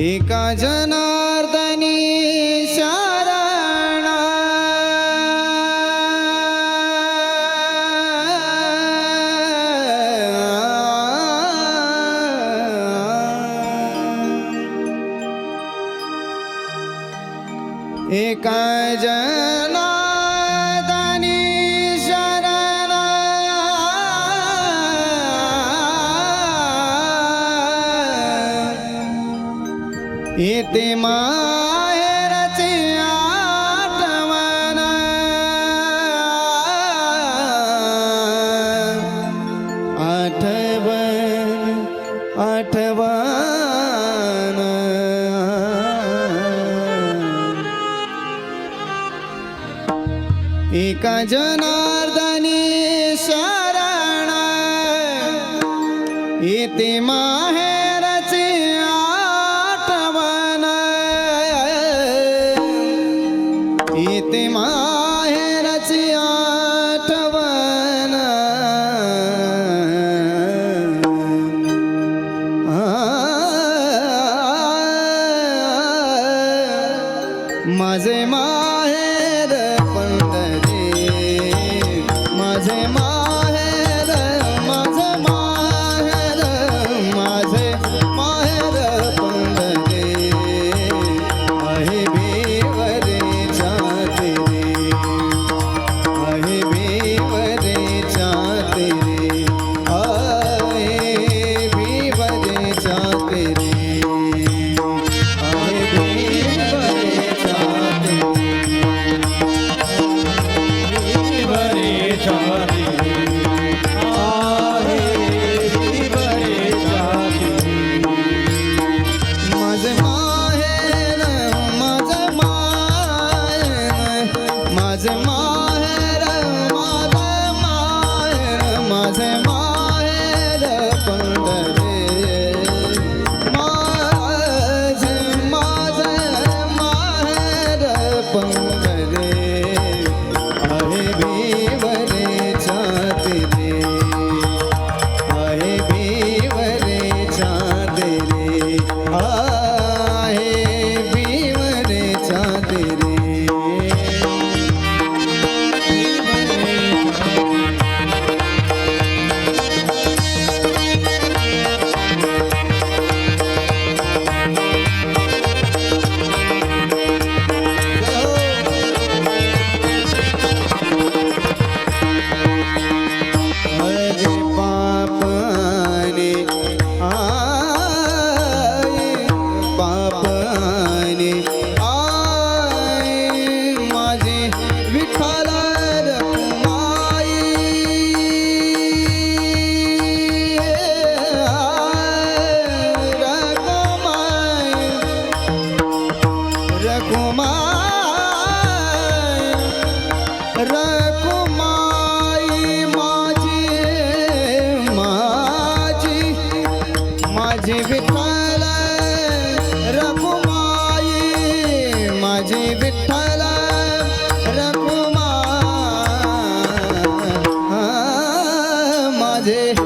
एका जनार्दनी एका जना ते माहेरचे आठवण. आठवण आठवण. एका जना माहेर पंढरी माझे मा 光 பாவா day